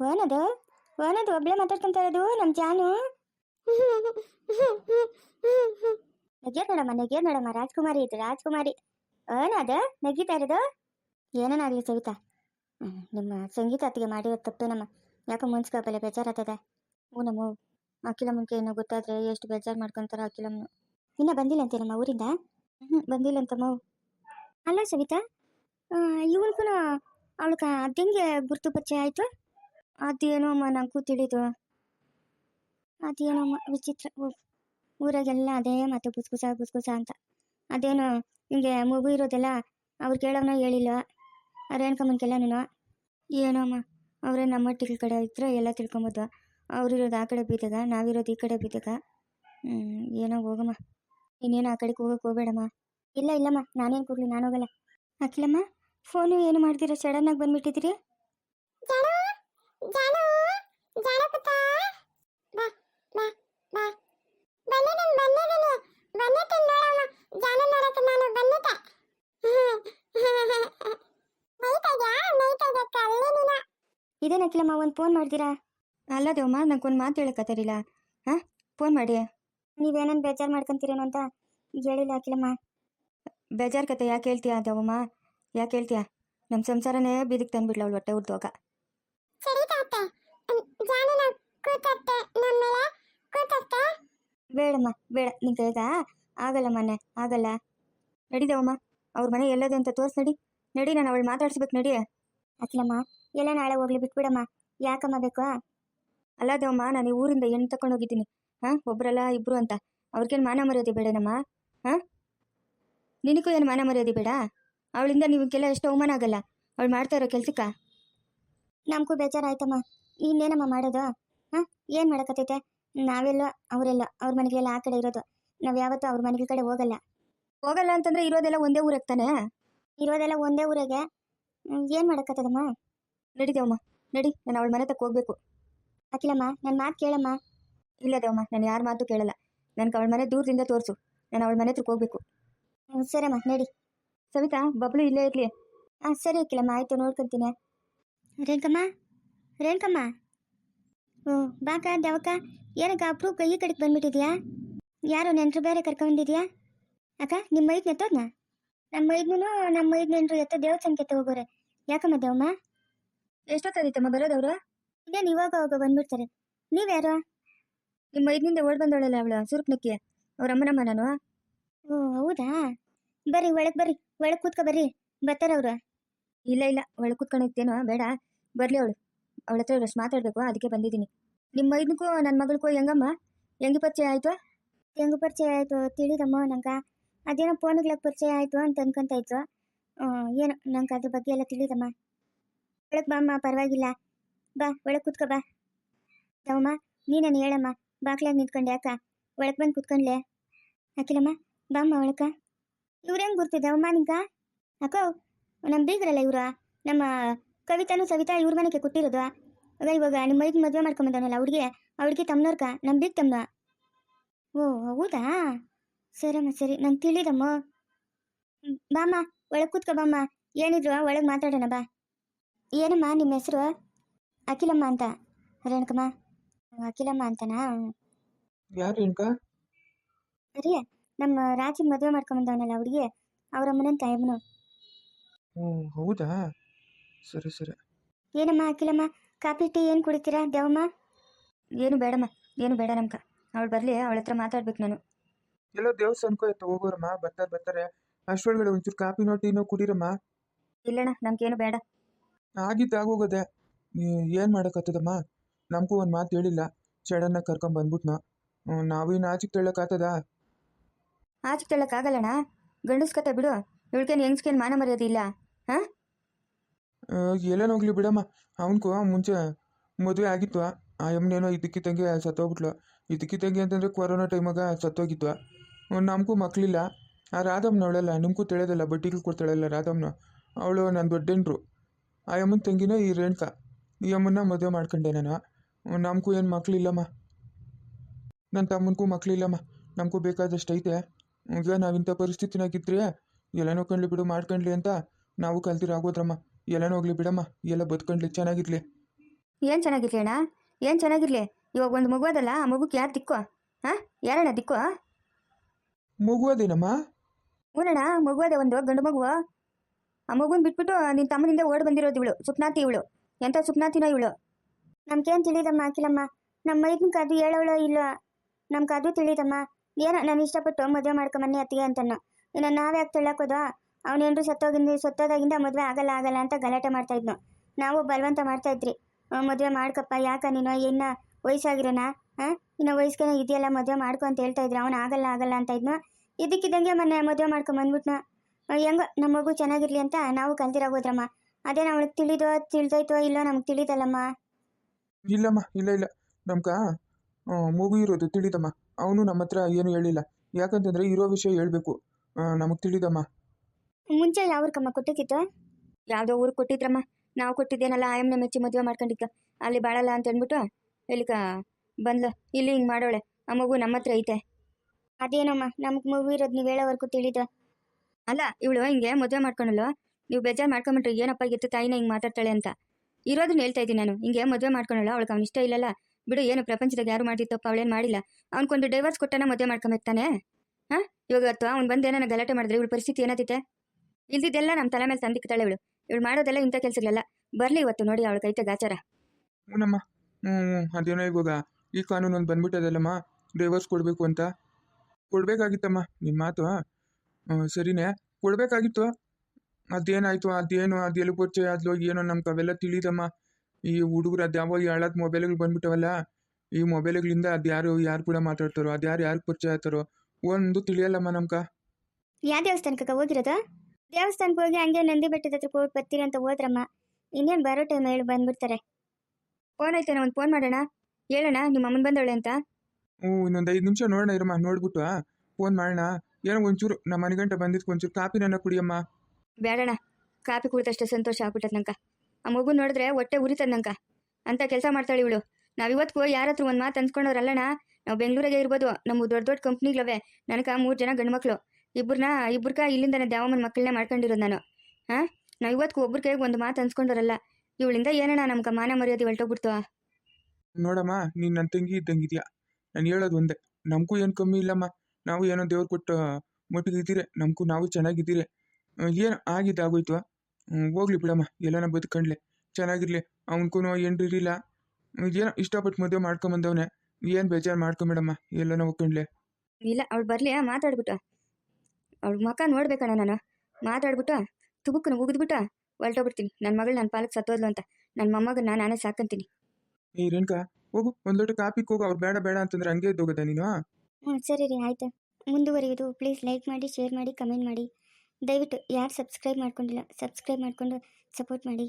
ಓನದು ಓನದು ಒಬ್ಳೆ ಮಾತಾಡ್ಕೊಂತ ಇರೋದು ನಮ್ಮ ಜಾನು ನಗ್ಯರ್ ನೋಡಮ್ಮ ನಗ್ಯರ್ ನೋಡಮ್ಮ ರಾಜ್ಕುಮಾರಿ ಇದು ರಾಜ್ಕುಮಾರಿ ಏನದ ನಗೀತಾ ಇರೋದು ಏನನ್ನಾಗಲಿ ಸವಿತಾ ನಿಮ್ಮ ಸಂಗೀತ ಅತ್ತಿಗೆ ಮಾಡಿರೋ ತಪ್ಪೇನಮ್ಮ ಯಾಕೆ ಮುನ್ಸ್ಕೊಬಲ್ಲ ಬೇಜಾರಾಗ್ತದೆ ಹ್ಞೂ ನಮ್ಮ ಮುಂಕೆ ಏನೋ ಗೊತ್ತಾದ್ರೆ ಎಷ್ಟು ಬೇಜಾರು ಮಾಡ್ಕೊಂತಾರ ಅಖಿಲಮ್ಮನು ಇನ್ನ ಬಂದಿಲ್ಲ ಅಂತೇನಮ್ಮ ಊರಿಂದ ಹ್ಞೂ ಬಂದಿಲ್ಲ ಅಂತಮ್ಮ ಅಲ್ಲ ಸವಿತಾ ಇವನ್ಗೂ ಅವಳಕ ಅದಂಗೆ ಗುರ್ತು ಪರಿಚಯ ಆಯ್ತು. ಅದೇನೋ ಅಮ್ಮ ನಂಗೂ ತಿಳಿದು ಅದೇನೋ ವಿಚಿತ್ರ ಊರಾಗೆಲ್ಲ ಅದೇ ಮತ್ತೆ ಗುಸ್ಗುಸ ಗುಸ್ಕುಸ ಅಂತ. ಅದೇನೋ ಹಿಂಗೆ ಮಗು ಇರೋದೆಲ್ಲ ಅವ್ರು ಕೇಳೋನ ಹೇಳಿಲ್ಲ. ರೇಣುಕಮ್ಮನ್ಗೆಲ್ಲನೂ ಏನೋ ಅಮ್ಮ, ಅವರೇ ನಮ್ಮ ಟಿಲ್ ಕಡೆ ಇದ್ರೆ ಎಲ್ಲ ತಿಳ್ಕೊಬೋದು. ಅವ್ರಿರೋದು ಆ ಕಡೆ ಬೀದಾಗ ನಾವಿರೋದು ಈ ಕಡೆ ಬೀದಾಗ ಏನೋ ಹೋಗಮ್ಮ. ಇನ್ನೇನು ಆ ಕಡೆಗೆ ಹೋಗಕ್ಕೆ ಹೋಗ್ಬೇಡಮ್ಮ. ಇಲ್ಲ, ಇಲ್ಲಮ್ಮ, ನಾನೇನು ಕೂಗ್ಲಿ, ನಾನು ಹೋಗಲ್ಲ. ಅಖಿಲಮ್ಮ ಫೋನು ಏನು ಮಾಡ್ತೀರಾ? ಸಡನ್ನಾಗಿ ಬಂದ್ಬಿಟ್ಟಿದ್ದೀರಿ? ಇದೇನು ಅಖಿಲಮ್ಮ ಒಂದು ಫೋನ್ ಮಾಡ್ತೀರಾ? ಅಲ್ಲ ದೇವಮ್ಮ ನಂಗೆ ಒಂದು ಮಾತು ಹೇಳಕತ್ತಾರಿಲ್ಲ ಹಾಂ ಫೋನ್ ಮಾಡಿ. ನೀವೇನೇನು ಬೇಜಾರು ಮಾಡ್ಕೊಂತೀರೇನು ಅಂತ ಹೇಳಿಲ್ಲ ಅಖಿಲಮ್ಮ. ಬೇಜಾರು ಕತೆ ಯಾಕೆ ಹೇಳ್ತೀಯಾ ದೇವಮ್ಮ? ಯಾಕೆ ಹೇಳ್ತೀಯಾ? ನಮ್ಮ ಸಂಸಾರನೇ ಬೀದಿಗೆ ತಂದ್ಬಿಡ್ಲ ಅವಳು ಹೊಟ್ಟೆ ಉರ್ದೋಗ ಬೇಡಮ್ಮ ಬೇಡ. ನಿನ್ ಕೈಗ ಆಗಲ್ಲ ಮನೆ ಆಗಲ್ಲ. ನಡಿದವಮ್ಮ ಅವ್ರ ಮನೆ ಎಲ್ಲದು ಅಂತ ತೋರ್ಸ್ ನಡಿ ನಡಿ ನಾನು ಅವಳು ಮಾತಾಡ್ಸ್ಬೇಕು ನಡಿ. ಅಖಿಲಮ್ಮ ಎಲ್ಲ ನಾಳೆ ಹೋಗ್ಲಿ ಬಿಟ್ಬಿಡಮ್ಮ. ಯಾಕಮ್ಮ ಬೇಕು ಅಲ್ಲ ದೇವಮ್ಮ ನಾನು ಈ ಊರಿಂದ ಹೆಣ್ಣು ತಕೊಂಡು ಹೋಗಿದ್ದೀನಿ ಹಾಂ ಒಬ್ರಲ್ಲ ಇಬ್ರು ಅಂತ. ಅವ್ರಿಗೇನು ಮಾನ ಮರ್ಯಾದೆ ಬೇಡನಮ್ಮ ಹಾಂ? ನಿನಗೂ ಏನು ಮಾನ ಮರ್ಯಾದೆ ಬೇಡ? ಅವಳಿಂದ ನಿಮಗೆಲ್ಲ ಎಷ್ಟು ಅವಮಾನ ಆಗಲ್ಲ. ಅವಳು ಮಾಡ್ತಾ ಇರೋ ಕೆಲ್ಸಕ್ಕ. ನಮಗೂ ಬೇಜಾರಾಯ್ತಮ್ಮ. ಇನ್ನೇನಮ್ಮ ಮಾಡೋದು? ಹಾಂ? ಏನು ಮಾಡೋಕತ್ತೈತೆ? ನಾವೆಲ್ಲ ಅವರೆಲ್ಲ ಅವ್ರ ಮನೆಗೆಲ್ಲ ಆ ಕಡೆ ಇರೋದು. ನಾವು ಯಾವತ್ತೂ ಅವ್ರ ಮನೆಗಳ ಕಡೆ ಹೋಗಲ್ಲ. ಹೋಗಲ್ಲ ಅಂತಂದ್ರೆ ಇರೋದೆಲ್ಲ ಒಂದೇ ಊರಾಗ ತಾನೆ? ಇರೋದೆಲ್ಲ ಒಂದೇ ಊರಾಗೆ? ಏನು ಮಾಡಕತ್ತದಮ್ಮ? ನಡಿದೇವಮ್ಮ ನಡಿ. ನಾನು ಅವಳ ಮನೆ ತಕ್ಕ ಹೋಗ್ಬೇಕು. ಅಖಿಲಮ್ಮ ನನ್ನ ಮಾತು ಕೇಳಮ್ಮ. ಇಲ್ಲ ದೇವಮ್ಮ ನಾನು ಯಾರ ಮಾತು ಕೇಳಲ್ಲ. ನನಗೆ ಅವಳ ಮನೆ ದೂರದಿಂದ ತೋರಿಸು. ನಾನು ಅವಳ ಮನೆ ಹತ್ರಕ್ಕೆ ಹೋಗ್ಬೇಕು. ಹ್ಞೂ ಸರಮ್ಮ ನಡಿ. ಸವಿತಾ ಬಬ್ಲು ಇಲ್ಲೇ ಇರಲಿ. ಹಾಂ ಸರಿ ಅಕ್ಕಿಲಮ್ಮ ಆಯಿತು ನೋಡ್ಕೊಂತೀನಿ. ರೇಣುಕಮ್ಮ ರೇಣುಕಮ್ಮ. ಹ್ಞೂ ಬಾಕ ದವಕ ಏನಕ್ಕ ಅಪ್ರೂಪ್ ಈ ಕಡೆಗೆ ಬಂದ್ಬಿಟ್ಟಿದ್ಯಾ? ಯಾರೋ ನೆಂಟರು ಬೇರೆ ಕರ್ಕೊಂಡಿದ್ಯಾ ಅಕ್ಕ ನಿಮ್ಮ ಮೈದ್ ನೆತ್ತೋದ್ನ? ನಮ್ಮ ಮೈದ್ನೂ ನಮ್ಮ ಮೈದ್ ನೆಂಟರು ಎತ್ತೋ ದೇವಸ್ಥಾನಕ್ಕೆ ಎತ್ತ ಹೋಗೋರೆ. ಯಾಕಮ್ಮ ದೇವಮ್ಮ ಎಷ್ಟೊತ್ತಾದಿತ್ತಮ್ಮ ಬರೋದವ್ರು? ಇದೇನು ಇವಾಗ ಹೋಗೋ ಬಂದ್ಬಿಡ್ತಾರೆ. ನೀವ್ಯಾರು? ನಿಮ್ಮ ಮೈದ್ನಿಂದ ಓಡ್ ಬಂದವಳಲ್ಲ ಅವಳು ಸುರುಪ್ನಕ್ಕಿ? ಅವ್ರ ಅಮ್ಮನಮ್ಮ ನಾನು ಓ ಹೌದಾ? ಬರ್ರಿ, ಒಳಗೆ ಬರ್ರಿ, ಒಳಗೆ ಕೂತ್ಕ ಬರ್ರಿ. ಬರ್ತಾರವ್ರು ಇಲ್ಲ ಇಲ್ಲ, ಒಳಗೆ ಕೂತ್ಕೊಂಡಿರ್ತೇನೋ ಬೇಡ. ಬರಲಿ ಅವಳು. ಅವಳ ಹತ್ರ ಇವ್ರಷ್ಟು ಮಾತಾಡಬೇಕು, ಅದಕ್ಕೆ ಬಂದಿದ್ದೀನಿ. ನಿಮ್ಮ ಮೈದನಿಗೂ ನನ್ನ ಮಗಳಿಗೂ ಹೆಂಗಮ್ಮ? ಹೆಂಗೆ ಪರಿಚಯ ಆಯಿತು? ಹೆಂಗೆ ಪರಿಚಯ ಆಯಿತು ತಿಳಿದಮ್ಮ ನಂಗೆ. ಅದೇನೋ ಫೋನ್ಗಳ ಪರಿಚಯ ಆಯಿತು ಅಂತ ಅನ್ಕೊಂತ ಇತ್ತು ಏನೋ, ನಂಗೆ ಅದ್ರ ಬಗ್ಗೆ ಎಲ್ಲ ತಿಳಿದಮ್ಮ. ಒಳಗೆ ಬಾಮ್ಮ, ಪರವಾಗಿಲ್ಲ. ಬಾ, ಒಳಗೆ ಕೂತ್ಕೋ ಬಾ. ತವಮ್ಮ ನೀನೇನು ಹೇಳಮ್ಮ? ಬಾಕ್ಲಾಗ ನಿಂತ್ಕೊಂಡೆ ಅಕ್ಕ. ಒಳಗೆ ಬಂದು ಕೂತ್ಕೊಂಡ್ಲೆ. ಅಖಿಲಮ್ಮ, ಬಾಮ್ಮ ಒಳಕ ಇವ್ರು ಗುರ್ತಿದೆ? ಅಮ್ಮ ನಿಂಕ ಅಕ್ಕೋ ನಮ್ಮ ಬೀಗ್ರಲ್ಲ ಇವ್ರು ನಮ್ಮ ಕವಿತಾನು ಸವಿತಾ ಇವ್ರ ಮನೆಗೆ ಕೊಟ್ಟಿರೋದು. ಅದ ಇವಾಗ ನಿಮ್ಮ ಮೈಗೆ ಮದುವೆ ಮಾಡ್ಕೊಂಬಂದವನಲ್ಲ ಅವ್ರಿಗೆ ಅವ್ರಿಗೆ ತಮ್ಮನವ್ರಕ ನಮ್ಮ ಬೀಗ್ ತಮ್ಮನ ಓ ಹೌದಾ? ಸರಮ್ಮ ಸರಿ ನಂಗೆ ತಿಳಿದಮ್ಮ. ಬಾಮ್ಮ ಒಳಗೆ ಕೂತ್ಕೊ ಬಾಮ್ಮ. ಏನಿದ್ರು ಒಳಗೆ ಮಾತಾಡೋಣ ಬಾ. ಏನಮ್ಮ ನಿಮ್ಮ ಹೆಸರು? ಅಖಿಲಮ್ಮ ಅಂತ. ರೇಣುಕಮ್ಮ. ಅಖಿಲಮ್ಮ ಅಂತನಾ? ಯಾರು ರೇಣುಕ? ಸರಿ ನಮ್ಮ ರಾಜನ್ ಮದುವೆ ಮಾಡ್ಕೊಂಬಂದವನಲ್ಲ ಹುಡುಗಿ? ಅವ್ರ ಅಮ್ಮನ. ತಾಯಮ್ಮನು ಹ್ಞೂ ಹೌದಾ? ಸರಿ ಸರಿ. ಏನಮ್ಮ ಅಖಿಲಮ್ಮ? ಕಾಫಿ ಟೀ ಏನು ಕುಡಿತೀರಾ? ದೇವಮ್ಮ? ಏನು ಬೇಡಮ್ಮ ಏನು ಬೇಡ ನಮ್ಕ ಅವಳು ಬರಲಿ ಅವಳ ಹತ್ರ ಮಾತಾಡ್ಬೇಕು ನಾನು. ಎಲ್ಲೋ ದೇವಸ್ಥಾನಕ್ಕೂ ಎತ್ತ ಹೋಗೋರಮ್ಮ ಬರ್ತಾರೆ ಬರ್ತಾರೆ. ಅಷ್ಟೊಳಗಡೆ ಒಂಚೂರು ಕಾಪಿನೋ ಟೀನೋ ಕುಡೀರಮ್ಮ. ಇಲ್ಲಣ್ಣ ನಮ್ಗೇನು ಬೇಡ. ಆಗಿದ್ದು ಆಗೋಗದೆ ಏನು ಮಾಡೋಕ್ಕತ್ತದಮ್ಮ ನಮಗೂ ಒಂದು ಮಾತು ಹೇಳಿಲ್ಲ. ಚಡನ್ನ ಕರ್ಕೊಂಡ್ ಬಂದ್ಬಿಟ್ನೋ ನಾವೇನು ಆಚೆಗೆ ತಳ್ಳಕ್ಕಾಗ್ತದ ಆಚೆ ತೆಳ್ಳಕ್ಕಾಗಲ್ಲಣ್ಣ? ಗಂಡಸ್ ಕತೆ ಬಿಡು. ಇವಳಿಗೇನು ಹೆಂಗ್ಸ್ಕೇನು ಮಾನ ಮರ್ಯಾದೆ ಇಲ್ಲ, ಹಾಂ? ಎಲ್ಲೇನು ಹೋಗ್ಲಿ ಬಿಡಮ್ಮ. ಅವನ್ಕು, ಮುಂಚೆ ಮದುವೆ ಆಗಿತ್ತು. ಆ ಯಮ್ಮನೇನೋ ಇದಕ್ಕಿದ್ದಂಗೆ ಸತ್ತೋಗ್ಬಿಟ್ಲು. ಇದಕ್ಕಿದ್ದಂಗೆ ಅಂತಂದರೆ ಕೊರೋನಾ ಟೈಮಾಗ ಸತ್ತೋಗಿತ್ತು ನಮಗೂ ಮಕ್ಕಳಿಲ್ಲ ಆ ರಾಧಮ್ಮನ ಅವಳೆಲ್ಲ ನಿಮಗೂ ತಿಳಿಯೋದಲ್ಲ ಬಡ್ಡಿಗಳು ಕೊಡ್ತಾಳಲ್ಲ ರಾಧಮ್ನ ಅವಳು ನನ್ನ ದೊಡ್ಡೇನ್ರು. ಆ ಯಮ್ಮನ ತಂಗಿನೇ ಈ ರೇಣುಕ. ಈ ಅಮ್ಮನ್ನ ಮದುವೆ ಮಾಡ್ಕೊಂಡೆ ನಾನು. ನಮಗೂ ಏನು ಮಕ್ಕಳಿಲ್ಲಮ್ಮ ನನ್ನ ತಮ್ಮನಿಗೂ ಮಕ್ಕಳಿಲ್ಲಮ್ಮ ನಮಗೂ ಬೇಕಾದಷ್ಟು ಐತೆ ಈಗ ನಾವಿಂಥ ಪರಿಸ್ಥಿತಿನಾಗಿದ್ರೆ ಎಲ್ಲ ನೋಡ್ಕೊಂಡ್ಲಿ ಬಿಡು ಮಾಡ್ಕೊಂಡ್ಲಿ ಅಂತ ನಾವು ಕಲ್ತಿರ ಆಗೋದ್ರಮ್ಮ. ಎಲ್ಲನೂ ಹೋಗ್ಲಿ ಬಿಡಮ್ಮ ಎಲ್ಲ ಬದುಕೊಂಡ್ಲಿ ಚೆನ್ನಾಗಿರ್ಲಿ. ಏನು ಚೆನ್ನಾಗಿರ್ಲಿ ಅಣ್ಣ? ಏನು ಚೆನ್ನಾಗಿರ್ಲಿ? ಇವಾಗ ಒಂದು ಮಗು ಅದಲ್ಲ ಆ ಮಗುಗೆ ಯಾರು ದಿಕ್ಕೋ? ಹಾಂ? ಯಾರಣ್ಣ ದಿಕ್ಕೋ? ಮಗು ಅದೇನಮ್ಮ ಹೂನಣ್ಣ ಮಗು ಅದೇ ಒಂದು ಗಂಡು ಮಗು. ಆ ಮಗುನ ಬಿಟ್ಬಿಟ್ಟು ನಿನ್ನ ತಮ್ಮನಿಂದ ಓಡ್ ಬಂದಿರೋದು ಇವಳು ಸುಪ್ನಾತಿ ಇವಳು. ಎಂಥ ಸುಪ್ನಾತಿನ ಇವಳು. ನಮ್ಗೇನು ತಿಳಿದಮ್ಮ ಅಖಿಲಮ್ಮ? ನಮ್ಮ ಮೈದನ್ಕ ಅದು ಹೇಳೋಳು ಇಲ್ಲ ನಮ್ಗೆ ಅದು ತಿಳಿದಮ್ಮ. ಏನೋ, ನಾನು ಇಷ್ಟಪಟ್ಟು ಮದುವೆ ಮಾಡ್ಕೊಂಬನ್ನಿ ಅತ್ತಿಗೆ ಅಂತನೋ ಇನ್ನು ನಾವೇ ಯಾಕೆ ತಿಳ್ಳಾಕೋದು? ಅವನೇನ್ರು ಸತ್ತೋಗಿಂದ, ಸತ್ತೋದಾಗಿಂದ ಮದುವೆ ಆಗಲ್ಲ ಆಗಲ್ಲ ಅಂತ ಗಲಾಟೆ ಮಾಡ್ತಾ ಇದ್ನು. ನಾವು ಬಲವಂತ ಮಾಡ್ತಾ ಇದ್ರಿ. ಮದುವೆ ಮಾಡ್ಕಪ್ಪ, ಯಾಕ ನೀನು? ಇನ್ನ ವಯಸ್ಸಾಗಿರೋಣ ಹಾಂ ಇನ್ನು ವಯಸ್ಸಿಗೆ ಇದೆಯಲ್ಲ, ಮದುವೆ ಮಾಡ್ಕೊ ಅಂತ ಹೇಳ್ತಾ ಇದ್ರು. ಅವನು ಆಗಲ್ಲ ಆಗಲ್ಲ ಅಂತ ಇದ್ನು. ಇದಕ್ಕಿದ್ದಂಗೆ ಮೊನ್ನೆ ಮದುವೆ ಮಾಡ್ಕೊಂಡ್ ಬಂದ್ಬಿಟ್ನ. ಹೆಂಗ ನಮ್ಮ ಮಗು ಚೆನ್ನಾಗಿರ್ಲಿ ಅಂತ ನಾವು ಕಲ್ತಿರಾಗೋದ್ರಮ್ಮ ಅದೇ ಅವಳಿಗೆ ತಿಳಿದೋ ತಿಳಿದೈತೋ ಇಲ್ಲೋ ನಮ್ಗೆ ತಿಳಿದಲ್ಲಮ್ಮ? ಇಲ್ಲಮ್ಮ, ಇಲ್ಲ ಇಲ್ಲ. ನಮ್ಗ ಮಗು ಇರೋದು ತಿಳಿದಮ್ಮ. ಅವನು ನಮ್ಮ ಹತ್ರ ಏನು ಹೇಳಿಲ್ಲ. ಯಾಕಂತಂದ್ರೆ ಇರೋ ವಿಷಯ ಹೇಳ್ಬೇಕು. ನಮಗೆ ತಿಳಿದಮ್ಮ. ಮುಂಚೆ ಯಾವ್ರಕ್ಕಮ್ಮ ಕೊಟ್ಟಿದ್ದಿತ್ತು ಯಾವುದೋ ಊರಿಗೆ ಕೊಟ್ಟಿದ್ರಮ್ಮ. ನಾವು ಕೊಟ್ಟಿದ್ದೇನಲ್ಲ, ಆಯಮ್ಮನ ಮೆಚ್ಚಿ ಮದುವೆ ಮಾಡ್ಕೊಂಡಿದ್ದ. ಅಲ್ಲಿ ಬಾಳಲ್ಲ ಅಂತ ಅಂದ್ಬಿಟ್ಟು ಇಲ್ಲಿಕ ಬಂದ್ಲು. ಇಲ್ಲಿ ಹಿಂಗ್ ಮಾಡೋಳೆ. ಆ ಮಗು ನಮ್ಮ ಹತ್ರ ಐತೆ. ಅದೇನಮ್ಮ, ನಮ್ಗೆ ಮಗು ಇರೋದು ನೀವು ಹೇಳೋವರೆಗೂ ತಿಳಿದ. ಅಲ್ಲ, ಇವಳು ಹಿಂಗೆ ಮದುವೆ ಮಾಡ್ಕೊಂಡಲ್ಲ ನೀವು ಬೇಜಾರು ಮಾಡ್ಕೊಂಬಿಟ್ರೆ ಏನಪ್ಪ ಗೆತ್ತು ತಾಯಿನ ಹಿಂಗೆ ಮಾತಾಡ್ತಾಳೆ ಅಂತ. ಇರೋದನ್ನ ಹೇಳ್ತಾ ಇದ್ದೀನಿ ನಾನು. ಹಿಂಗೆ ಮದುವೆ ಮಾಡ್ಕೊಂಡಲ್ಲ ಅವಳಿಗೆ ಅವ್ನ ಇಷ್ಟ ಇಲ್ಲಲ್ಲ. ಬಿಡು, ಏನು ಪ್ರಪಂಚದಾಗ ಯಾರು ಮಾಡಿತ್ತಪ್ಪ ಅವಳೇನು ಮಾಡಿಲ್ಲ. ಅವ್ನಿಗೊಂದು ಡೈವರ್ಸ್ ಕೊಟ್ಟನ ಮದುವೆ ಮಾಡ್ಕೊಂಬಿತ್ತಾನೆ ಹಾ? ಇವಾಗ ಅಥವಾ ಅವ್ನು ಬಂದೇನ ಗಲಾಟೆ ಮಾಡಿದ್ರೆ ಇವಳು ಪರಿಸ್ಥಿತಿ ಏನಾತೈತೆ ಇಲ್ದಿದ್ದೆಲ್ಲ ನಮ್ಮ ತಲೆ ಮೇಲೆ ತಂದಿಕ್ತಾಳೆ ಇವಳು. ಇವಳು ಮಾಡೋದೆಲ್ಲ ಇಂಥ ಕೆಲಸಗಳೆಲ್ಲ. ಬರಲಿ ಇವತ್ತು ನೋಡಿ ಅವಳ ಕೈತೆ ಗಾಚಾರ. ಹ್ಞೂನಮ್ಮ. ಹ್ಞೂ ಅದೇನೋ ಇವಾಗ ಈ ಕಾನೂನು ಒಂದು ಬಂದ್ಬಿಟ್ಟದಲ್ಲಮ್ಮ. ಡೈವರ್ಸ್ ಕೊಡಬೇಕು ಅಂತ. ಕೊಡಬೇಕಾಗಿತ್ತಮ್ಮ. ನಿಮ್ಮ ಮಾತು ಸರಿನೇ. ಕೊಡಬೇಕಾಗಿತ್ತು. ಅದೇನಾಯ್ತು, ಅದೇನು, ಅದು ಎಲ್ಲಿ ಪರಿಚಯ ಆದ್ಲೋ, ಏನೋ ನಮ್ಗೆ ಅವೆಲ್ಲ ತಿಳಿದಮ್ಮ. ಈ ಹುಡುಗರು ಅದ್ಯಾವ ಯಾಳದ್ ಮೊಬೈಲ್ಗಳು ಬಂದ್ಬಿಟ್ಟವಲ್ಲ? ಈ ಮೊಬೈಲ್ಗಳಿಂದ ಅದು ಯಾರು ಯಾರು ಕೂಡ ಮಾತಾಡ್ತಾರೋ ಅದು ಯಾರು ಯಾರು ಪರಿಚಯ ಆಗ್ತಾರೋ ಒಂದು ತಿಳಿಯಲ್ಲಮ್ಮ ನಮ್ಕ ಯಾವ ದೇವಸ್ಥಾನಕ್ಕ ಹೋಗಿರೋದು? ದೇವಸ್ಥಾನಕ್ಕೆ ಹೋಗಿ ಹಂಗೆ ನಂದಿ ಬೆಟ್ಟದ ಹತ್ರ ಹೋಗಿ ಬರ್ತೀರಿ ಅಂತ ಹೋದ್ರಮ್ಮ. ಇನ್ನೇನು ಬರೋ ಟೈಮ್ ಹೇಳಿ ಬಂದ್ಬಿಡ್ತಾರೆ. ಫೋನ್ ಐತೆ ಒಂದು ಫೋನ್ ಮಾಡೋಣ? ಹೇಳೋಣ ನಿಮ್ಮ ಅಮ್ಮನ ಬಂದವಳೆ ಅಂತ? ಹ್ಞೂ ಇನ್ನೊಂದು ಐದು ನಿಮಿಷ ನೋಡೋಣ ಇರಮ್ಮ ನೋಡ್ಬಿಟ್ಟು ಫೋನ್ ಮಾಡೋಣ. ಏನೋ ಒಂಚೂರು ನಮ್ಮ ಮನೆ ಗಂಟೆ ಬಂದಿದ್ದಕ್ಕೆ ಒಂಚೂರು ಕಾಪಿನ ನನ್ನ ಕುಡಿಯಮ್ಮ. ಬೇಡಣ ಕಾಪಿ ಕುಡಿದಷ್ಟೇ ಸಂತೋಷ ಆಗ್ಬಿಟ್ಟದ ನಂಕ ಆ ಮಗು ನೋಡಿದ್ರೆ ಹೊಟ್ಟೆ ಉರಿತದ ನಂಕ ಅಂತ ಕೆಲಸ ಮಾಡ್ತಾಳೆ ಇವಳು. ನಾವು ಇವತ್ತಿಗೂ ಯಾರ ಹತ್ರ ಒಂದು ಮಾತು ಅನ್ಸ್ಕೊಂಡವ್ರಲ್ಲಣ್ಣ? ನಾವು ಬೆಂಗಳೂರಿಗೆ ಇರ್ಬೋದು. ನಮ್ಮ ದೊಡ್ಡ ದೊಡ್ಡ ಕಂಪ್ನಿಗಳವೆ. ನನಗೆ ಮೂರು ಜನ ಗಂಡ್ಮಕ್ಳು. ಇಬ್ಬರನ್ನ ಇಬ್ಬರ್ಕ ಇಲ್ಲಿಂದನೇ ದ್ಯಾವಮ್ಮನ ಮಕ್ಕಳನ್ನೇ ಮಾಡ್ಕೊಂಡಿರೋದು ನಾನು. ಹಾಂ? ನಾವು ಇವತ್ತಿಗೂ ಒಬ್ರ ಕೈಗೆ ಒಂದು ಮಾತು ಅನ್ಸ್ಕೊಂಡವ್ರಲ್ಲ. ಇವಳಿಂದ ಏನಣ್ಣ ನಮ್ಗೆ ಮಾನ ಮರ್ಯಾದೆ ಹೊಲ್ಟೋಗ್ಬಿಡ್ತು? ನೋಡಮ್ಮ ನೀನು ನನ್ನ ತಂಗಿ ಇದ್ದಂಗಿದ್ಯಾ? ನಾನು ಹೇಳೋದು ಒಂದೇ. ನಮಗೂ ಏನು ಕಮ್ಮಿ ಇಲ್ಲಮ್ಮ. ನಾವು ಏನೋ ದೇವ್ರು ಕೊಟ್ಟು ಮಟ್ಟಿಗೆ ಇದ್ದೀರಿ. ನಮಗೂ ನಾವು ಚೆನ್ನಾಗಿದ್ದೀರಿ. ಏನು ಆಗಿದ್ದು ಆಗೋಯ್ತು? ಹ್ಮ್, ಹೋಗ್ಲಿ ಬಿಡಮ್ಮ ಎಲ್ಲನ ಬದುಕಂಡ್ಲೆ. ಚೆನ್ನಾಗಿರ್ಲಿ ಅವನ್ಗೂ ಏನೂ ಇರಲಿಲ್ಲ ಏನೋ ಇಷ್ಟಪಟ್ಟು ಮದುವೆ ಮಾಡ್ಕೊಂಬಂದವನೆ. ಏನು ಬೇಜಾರು ಮಾಡ್ಕೊಂಬಿಡಮ್ಮ ಎಲ್ಲನ ಹೋಗ್ಕೊಂಡ್ಲೆ. ಇಲ್ಲ ಅವಳು ಬರಲಿ ಮಾತಾಡ್ಬಿಟ್ಟು. ಅವ್ಳ ಮಕ್ಕ ನೋಡ್ಬೇಕಣ್ಣ ನಾನು. ಮಾತಾಡ್ಬಿಟ್ಟು ತುಬುಕ್ಕನ ಉಗಿದ್ಬಿಟ್ಟು ಹೊಲ್ಟೋಗ್ಬಿಡ್ತೀನಿ. ನನ್ನ ಮಗಳು ನನ್ನ ಪಾಲಕ್ ಸತ್ತೋದ್ಲು ಅಂತ. ನನ್ನ ಮೊಮ್ಮಗನ್ನ ನಾನೇ ಸಾಕಂತೀನಿ. ಏ ರೇಣುಕಾ ಹೋಗು ಒಂದು ಲೋಟ ಕಾಪಿಗೆ ಹೋಗು ಅವ್ರು ಬೇಡ ಬೇಡ ಅಂತಂದ್ರೆ ಹಂಗೆ ಎದ್ದೋಗದ ನೀನು ಹ್ಞೂ ಸರಿ ರೀ ಆಯಿತು. ಮುಂದುವರಿಯೋದು. ಪ್ಲೀಸ್ ಲೈಕ್ ಮಾಡಿ ಶೇರ್ ಮಾಡಿ ಕಮೆಂಟ್ ಮಾಡಿ. ದಯವಿಟ್ಟು ಯಾರು ಸಬ್ಸ್ಕ್ರೈಬ್ ಮಾಡ್ಕೊಂಡಿಲ್ಲ ಸಬ್ಸ್ಕ್ರೈಬ್ ಮಾಡಿಕೊಂಡು ಸಪೋರ್ಟ್ ಮಾಡಿ.